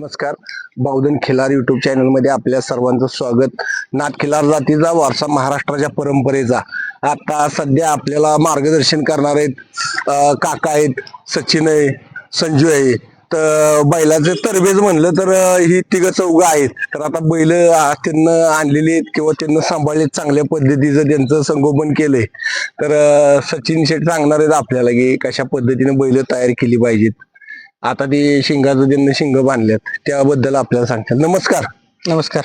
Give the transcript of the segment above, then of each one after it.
नमस्कार. बावधन खिलार युट्यूब चॅनलमध्ये आपल्या सर्वांचं स्वागत. नाथ खिलार जातीचा वारसा महाराष्ट्राच्या परंपरेचा. आता सध्या आपल्याला मार्गदर्शन करणार आहेत काका आहेत सचिन आहे संजू आहे. तर बैलाचं तरबेज म्हणलं तर ही तिघं चौघं आहेत. तर आता बैल त्यांना आणलेली आहेत किंवा त्यांना सांभाळले चांगल्या पद्धतीचं त्यांचं संगोपन केलंय. तर सचिन शेठ सांगणार आहेत आपल्याला की कशा पद्धतीने बैल तयार केली पाहिजेत. आता ते शिंगाचं त्यांनी शिंग बांधल्यात त्याबद्दल आपल्याला सांगतात नमस्कार. नमस्कार.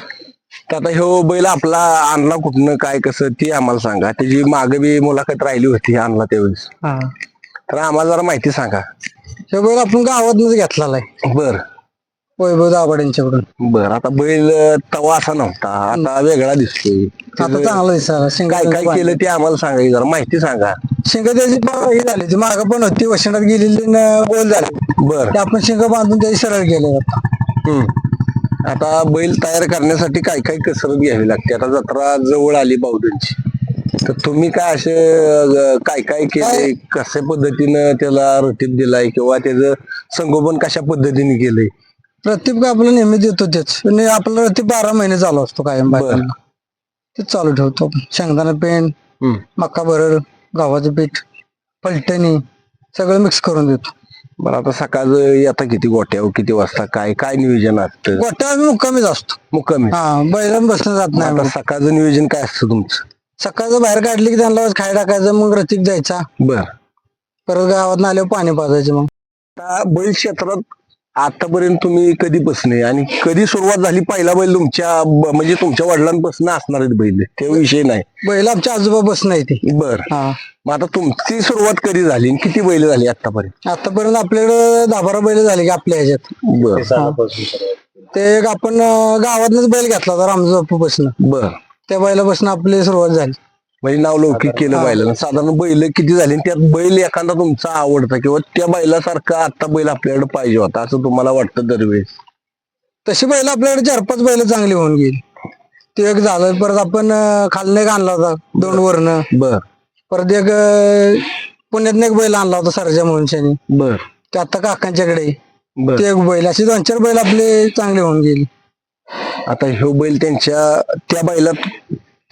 तर आता ह्यो बैल आपला आणला कुठनं काय कसं ते आम्हाला सांगा. त्याची मागे बी मुलाखत राहिली होती आणला त्यावेळेस. हा. तर आम्हाला जरा माहिती सांगा. हे बैल आपण गावातूनच घेतलेला आहे. बर. वैभव दाभाड यांच्याकडून. बर आता बैल अं, तवा असा नव्हता. आता वेगळा दिसतोय. आता चांगला दिसायला शिंगा काय काय केलं ते आम्हाला सांगा जरा माहिती सांगा. शिंग त्याची प- ही झाली ती माग पण होती वसंतात गेलेली न गोल झाली. बर. ते आपण शिंग बांधून त्याची सरळ केले आता हम्म. आता बैल तयार करण्यासाठी काय काय कसरत घ्यावी लागते? आता जत्रा जवळ आली बावधनची तर तुम्ही काय असे अं, काय काय केलंय कशा पद्धतीनं त्याला रतीब दिलाय? किंवा त्याचं संगोपन कशा पद्धतीने केलंय? प्रत्येक आपलं नेहमी देतो तेच. आणि आपलं ते बारा महिने चालू असतो कायम बायकांना ते चालू ठेवतो. आपण शेंगदाणा पेंड हम्म. मका भरड गव्हाचं पीठ पलटणी सगळं मिक्स करून देतो. बरं आता सकाळचं येता किती गोट्यावर किती वाजता काय काय नियोजन असतं? गोट्या आम्ही मुक्कामीच असतो. मुक्कामी? हा बैलांना बसणं जात नाही आता सकाळचं नियोजन काय असतं तुमचं? सकाळचं बाहेर काढली की त्यांना खाय टाकायचं मग रतीक जायचा बर. परत गावात आल्यावर पाणी पाजायचं मग. आता बैल क्षेत्रात आतापर्यंत तुम्ही कधी बसणे आणि कधी सुरुवात झाली? पहिला बैल तुमच्या ब- म्हणजे तुमच्या वडिलांपासून असणार आहेत बैल. ते विषय नाही. बैल आमच्या आजोबा बस नाही ती. बर. हा. मग आता तुमची सुरुवात कधी झाली आणि किती बैल झाली आतापर्यंत? आतापर्यंत आपल्याकडे दहा बारा बैल झाले की आपल्या ह्याच्यात. बर. ते एक आपण गावातनच बैल घेतला होता रामजू बापू बसणं बर. त्या बैलापासून आपली सुरुवात झाली. म्हणजे नाव लौकिक केलं बैलानं साधारण बैल किती झाली? त्यात बैल एखादा तुमचा आवडता किंवा त्या बैलासारखा आता बैल आपल्याकडे पाहिजे होता असं तुम्हाला वाटतं दरवेळेस? तशी बैल आपल्याकडे चार पाच बैल चांगली होऊन गेली. ते एक झालं परत आपण खालनं एक आणला होता दोन वरनं. बर. परत एक अं, पुण्यातनं एक बैल आणला होता सरजा म्हणून शनी बर. ते आता काकांच्याकडे. ते एक बैल असे दोन चार बैल आपले चांगले होऊन गेले. आता ह्यो बैल त्यांच्या त्या बैलात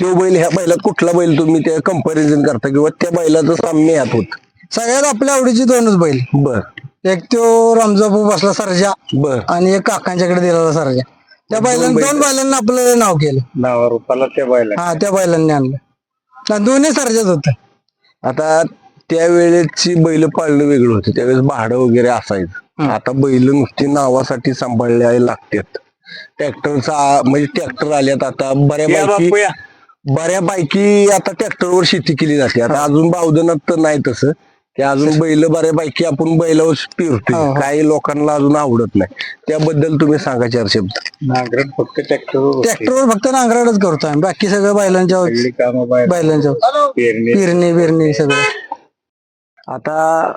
तो बैल ह्या बैलात कुठला बैल तुम्ही त्या कंपॅरिझन करता किंवा त्या बैलाचं साम्य यात होत? सगळ्यात आपल्या आवडीची दोनच बैल. बर. एक तो रामजाबू बसला सरजा बर. आणि एक काकांच्याकडे दिलेला सरजा. त्या बैलांना दोन बैलांना आपलं नाव केलं. नावा रूपाला त्या बैला हा त्या बैलांनी आणलं. ना दोन्ही सरजाच होत. आता त्यावेळेची बैल पाळणं वेगळं होतं. त्यावेळेस भाडं वगैरे असायचं. आता बैल नुसती नावासाठी सांभाळल्या लागतात. ट्रॅक्टरचा म्हणजे ट्रॅक्टर आल्यात आता बऱ्यापैकी बऱ्यापैकी आता ट्रॅक्टरवर शेती केली जाते. आता अजून बावधनात तर नाही तसं. की अजून बैल बऱ्यापैकी आपण बैलावर फिरतोय हो. काही लोकांना अजून आवडत नाही. त्याबद्दल तुम्ही सांगा चार शब्द. नांगरट फक्त ट्रॅक्टर ट्रॅक्टरवर फक्त नांगराडच करतो आम्ही. बाकी सगळं बैलांच्या काम बैलांच्या पेरणी पिरणी बिरणी सगळं. आता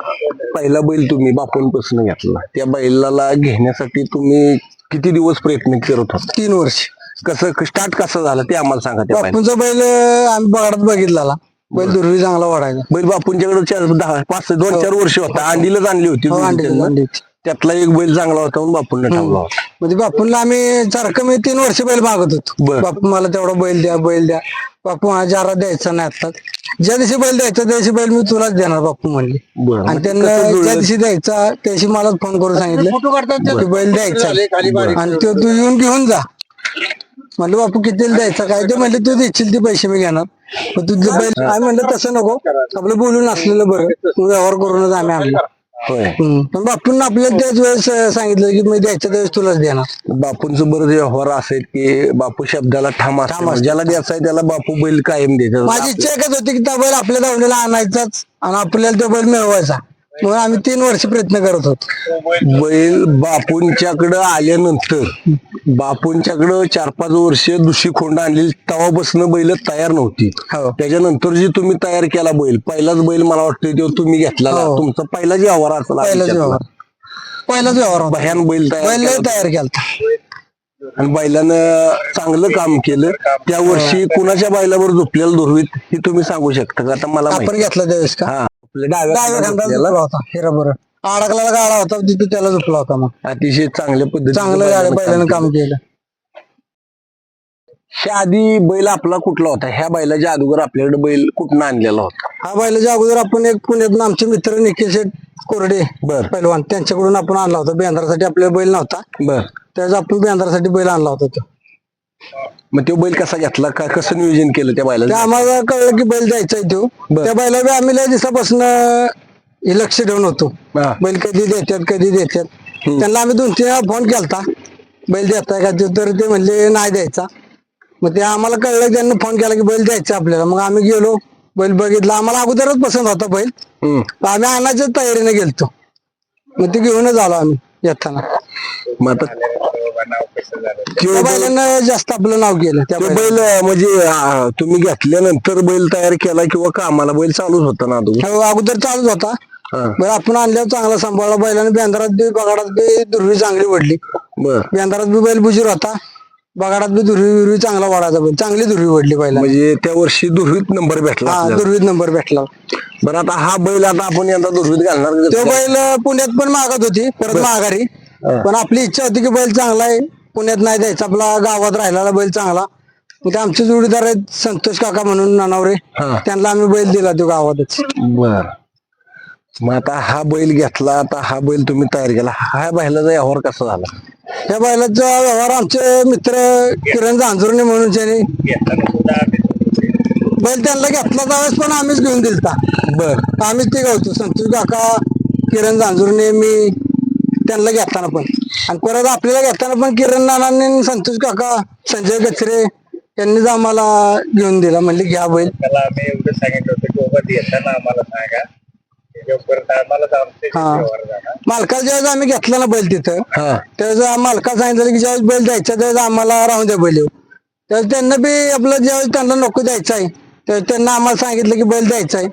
पहिला बैल तुम्ही बापूंपासून घेतला. त्या बैलाला घेण्यासाठी तुम्ही किती दिवस प्रयत्न करत होता? तीन वर्ष. कसं स्टार्ट कसं झालं ते आम्हाला सांगा त्या बैला बापूंचा बैल आम्ही बघात बघितला बैल दुर्वी चांगला वाढायचा. बैल बापूंच्याकडे चार दहा पाच दोन चार वर्ष होता. अंडीलाच आणली होती हो, अंडी त्यांना. अंडी. त्यातला एक बैल चांगला होता म्हणून बापूंना ठेवला होता. म्हणजे बापूंना आम्ही सारखं मी तीन वर्ष बैल मागत होतो. बर. बापू मला तेवढा बैल द्या बैल द्या. बापू माझ्या आरा द्यायचा नाही आता ज्या दिवशी बैल द्यायचा त्या दिवशी बैल मी तुलाच देणार बापू म्हणले. बरं. आणि त्यांना ज्या दिवशी द्यायचा त्या दिवशी मला फोन करून सांगितलं. की बैल द्यायचा. आणि तो तू येऊन घेऊन जा. म्हणलं बापू किती द्यायचा? काय ते म्हणले तू देशील ते पैसे मी घेणार. मग तू जे बैल आम्ही म्हणलं तसं नको. आपलं बोलून असलेलं बरं. तू व्यवहार करूनच आम्ही आणलं होय. हम्म. पण बापूंना आपल्याला त्याच वेळेस अं, सांगितलं की मी द्यायच्या त्यावेळेस तुलाच देणार. बापूंचं बरं व्यवहार असेल की बापू शब्दाला ठाम असतो. ज्याला द्यायचा आहे त्याला बापू बैल कायम देतात. माझी इच्छा एकच होती की त्या बैल आपल्या दावणीला आणायचाच आणि आपल्याला तो बैल मिळवायचा. म्हणून आम्ही तीन वर्ष प्रयत्न करत होतो. बैल बापूंच्याकडं आल्यानंतर बापूंच्याकडं चार पाच वर्ष दुसरी खोंड आणलेली तेव्हापासून बैल तयार नव्हती. हो. त्याच्यानंतर जी तुम्ही तयार केला बैल पहिलाच बैल मला वाटतं तो तुम्ही घेतला हो. तुमचा पहिला जे व्यवहार असला पहिलाच व्यवहार. पहिलाच व्यवहार होता. भयान बैल तयार. तयार केला आणि बैलानं चांगलं काम केलं. त्या वर्षी कुणाच्या बैलावर झोपलेला धुरवीत हे तुम्ही सांगू शकता का? आता मला आपण घेतला त्यावेळेस का? हा. आपल्या डाव्या. होता. हिरा बरं. अडकलेला गाडा होता तिथे त्याला झोपला होता मग. अतिशय चांगल्या पद्धतीने चांगलं गाड्या बैलानं काम केलं. ह्या आधी बैल आपला कुठला होता? ह्या बैलाच्या अगोदर आपल्याकडे बैल कुठनं आणलेला होता? हा बैलाच्या अगोदर आपण एक पुण्यातून आमचे मित्र निखिल शेठ कोरडे बर. पैलवान त्यांच्याकडून आपण आणला होता. बेंद्रासाठी आपल्याला बैल नव्हता. बर. त्याचा आपण बेंद्रासाठी बैल आणला होता तो. मग तो बैल कसा घेतला? का कसं नियोजन केलं त्या ते बैलाचं आम्हाला कळलं की बैल जायचा आहे तो. बर. त्या बैला बी आम्ही लय दिवसापासून हे लक्ष ठेवून होतो. हा. बैल कधी देतात कधी देतात त्यांना आम्ही दोन तीन वेळा फोन केलता. बैल देताय का ते? तर ते म्हणले नाही द्यायचा. मग ते आम्हाला कळलं की त्यांनी फोन केला की बैल द्यायचा आपल्याला. मग आम्ही गेलो बैल बघितला. आम्हाला अगोदरच पसंत होता बैल. हम्म. आम्ही आणायच्या तयारीने गेलतो. मग ते घेऊनच आलो आम्ही येताना. मग आता नाव कसं झालं? त्यो बैलानं जास्त आपलं नाव केलं त्या तो. बैल म्हणजे तुम्ही घेतल्यानंतर बैल तयार केला किंवा कामाला बैल चालूच होता ना अगोदर हो, अगोदर चालूच होता. हा. आपण आणल्यावर चांगला सांभाळला. बैलाने बेंद्रात बी बगाडात बी दुर्वी चांगली वडली बर. बेंद्रात बी बैल बुजीर होता. बगाडात बी दुर्वी विरवी चांगला वाढायचा बैल. चांगली दुर्वी वडली बैला म्हणजे त्या वर्षी दुर्वीत नंबर भेटला हा आपल्याला. दुर्वीत नंबर भेटला. बरं आता हा बैल आता आपण यंदा दुर्वीत घालणार तो का? बैल पुण्यात पण मागत होती परत माघारी. पण आपली इच्छा होती की बैल चांगला आहे. पुण्यात नाही द्यायचा आपला गावात राहिलेला बैल चांगला. मग ते आमचे जोडीदार आहेत संतोष काका म्हणून नानावरे. हा. त्यांना आम्ही बैल दिला तो गावातच. बर. मग आता हा बैल घेतला आता हा बैल तुम्ही तयार केला. हा बैलाचा यावर कसा झाला? या बैलाचा व्यवहार आमचे मित्र किरण जांजुर्णे म्हणून त्यांनी बैल त्यांना घेतला त्यावेळेस पण आम्हीच घेऊन दिलता. बर. आम्हीच ते गावतो संतोष काका किरण जांजुर्णे मी त्यांना घेताना पण. आणि परत आपल्याला घेताना पण किरण नानांनी संतोष काका संजय गचरे यांनीच आम्हाला घेऊन दिला म्हणले घ्या बैल. त्याला आम्ही एवढं सांगितलं होतं की बाबा देताना आम्हाला सांगा. त्याचे हा. व्यवहार झाला. मालकाला ज्यावेळेस आम्ही घेतला ना बैल तिथं हा. त्यावेळेस मालका सांगितलं की ज्यावेळेस बैल द्यायचा त्यावेळेस आम्हाला राहून द्या बैल त्यावेळेस त्यांना बी आपलं ज्यावेळेस त्यांना नको द्यायचा आहे त्यावेळेस त्यांना आम्हाला सांगितलं की बैल द्यायचा आहे.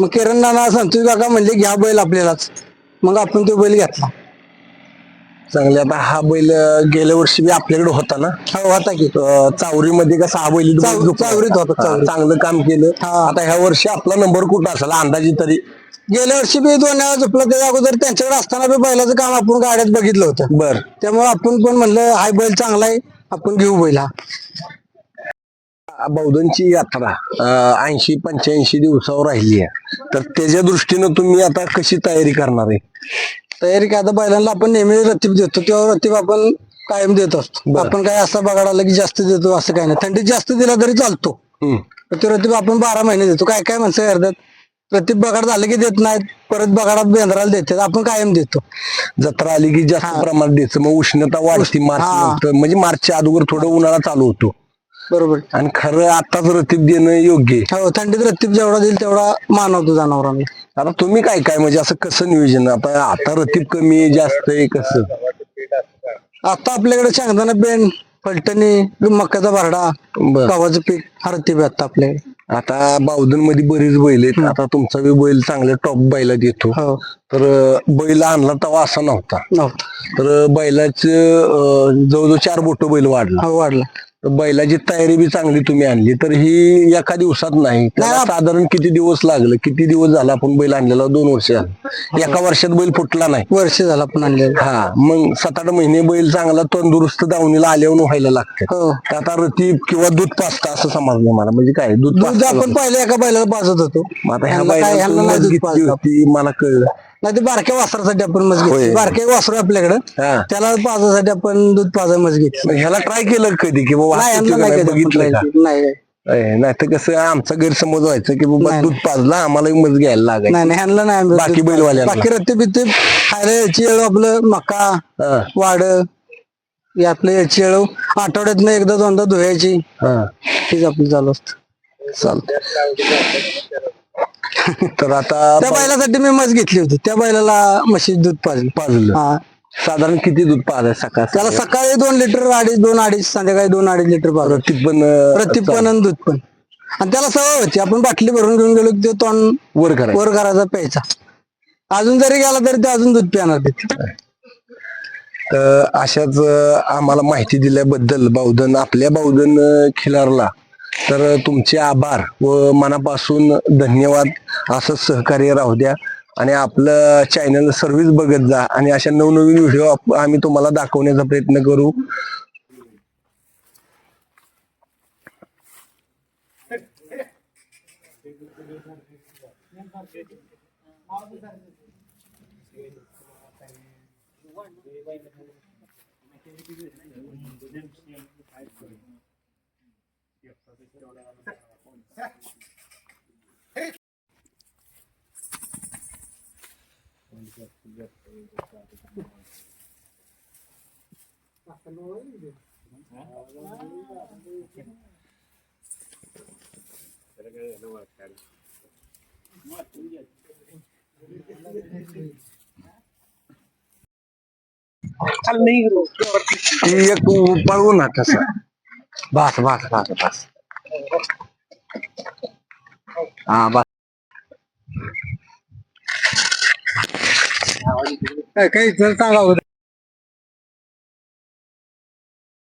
मग किरण नाना संतोष काका म्हणले घ्या बैल आपल्यालाच. मग आपण तो बैल घेतला. चांगले. आता हा बैल गेल्या वर्षी बी आपल्याकडे होता ना? हो होता की. चावरीमध्ये का सहा बैल चाव- चावरीत होता. चांगलं काम केलं. हा. आता ह्या वर्षी आपला नंबर कुठं असेल? अंदाजे तरी. गेल्या वर्षी बी दोन वेळा झोपला. त्याच्या अगोदर त्यांच्याकडे असताना बी बैलाचं काम आपण गाड्यात बघितलं होतं. बर. त्यामुळे आपण पण म्हणलं हाय बैल चांगला आहे. आपण घेऊ बैल हा. बौद्धनची यात्रा ऐंशी पंच्याऐंशी दिवसावर राहिली आहे. तर त्याच्या दृष्टीनं तुम्ही आता कशी तयारी करणार आहे? तयारी काय? आता बैलांना आपण नेहमी रतीब देतो तेव्हा रतीब आपण कायम देत असतो. आपण काय असं बघायला की जास्त देतो असं काही नाही. थंडीत जास्त दिला तरी चालतो. हम्म. ते रतीब आपण बारा महिने देतो. काय काय माणसं करतात रतीब बगाड झालं की देत नाहीत परत बगाडात बेंद्राला देतात. आपण कायम देतो. जत्रा आली की जास्त प्रमाणात द्यायचं मग उष्णता वाढती मार्च हा. नंतर. म्हणजे मार्चच्या अगोदर थोडं उन्हाळा चालू होतो. बरोबर. आणि खरं आताच रतीब देणं योग्य आहे. हो थंडीत रतीब जेवढा देईल तेवढा मानवतो जनावरांना. आता तुम्ही काय काय म्हणजे असं कसं नियोजन? आता आता रतीब कमी आहे जास्त आहे कसं? आता आपल्याकडे शेंगदाणा बेंड फलटणी मक्याचा भरडा बर. गव्हाचं पीठ हा रतीब आहे आता आपल्याकडे आता बावधनमध्ये बरीच बैल आहेत. आता तुमचा बी बैल चांगल्या टॉप बैलात येतो. हो. तर अं, बैल आणला तेव्हा असा नव्हता. नव्हतं. तर बैलाच जवळजवळ चार बोट बैल वाढला. हो वाढला. बैलाची तयारी बी चांगली तुम्ही आणली तर ही एका दिवसात नाही. त्याला साधारण किती दिवस लागलं? किती दिवस झाला आपण बैल आणलेला? दोन वर्ष झालं. एका वर्षात बैल फुटला नाही. वर्ष झालं आपण आणलेलं. हा मग सात आठ महिने बैल चांगला तंदुरुस्त दावणीला आल्यावर व्हायला लागते. हो. आता रतीब किंवा दूध पाजता असं समजलं मला. म्हणजे काय? दूध आपण पहिले एका बैलाला पाजत होतो. आता ह्या. होती मला कळलं. नाही ते बारक्या वासरासाठी आपण मज घेतली होय. बारक्या वासरू आपल्याकडे हा त्याला पाजासाठी आपण दूध पाजा मज घेतली मग ह्याला ट्राय केलं कधी की बाबा नाही नाही नाही, कधी आपण बघितलं का try केली. नाही नाही तर कसं आमचा गैरसमज व्हायचा की बाबा नाही. दूध पाजला आम्हाला मत घ्यायला लागायचं नाही नाही ह्यांना नाही आम्ही बाकी दूध. बैलवाल्यांना. बाकी रत्ते बित्ते खायला याची येळ आपलं मका हा, वाड आपलं याची येळ आठवड्यातनं एकदा दोनदा धुवायची हा. तीच आपलं चालू असतं चालतं तर आता त्या बैलासाठी मी मज घेतली होती. त्या बैलाला म्हशी दूध पाजलं. पाजलं. हा. साधारण किती दूध पाजाय सकाळ त्याला सकाळी? दोन लिटर अडीच दोन अडीच संध्याकाळी दोन अडीच लिटर पाजलं. रतीब पण अं, प्रति पण आणि दूध पण. आणि त्याला सवय होती. आपण बाटली भरून घेऊन गेलो की तो तोंड वर करायचं. वर करायचा प्यायचा. अजून जरी गेला तरी ते अजून दूध पिणार तिथे तर अशाच अं, आम्हाला माहिती दिल्याबद्दल बावधन आपल्या बावधन अं, खिलारला तर तुमचे आभार व मनापासून धन्यवाद. असं सहकार्य राहू द्या. आणि आपलं चॅनल सर्व्हिस बघत जा. आणि अशा नवनवीन व्हिडिओ आम्ही तुम्हाला दाखवण्याचा प्रयत्न करू. एक पळवू ना तस. बस बस बस बस. हा बस. काही जर सांगा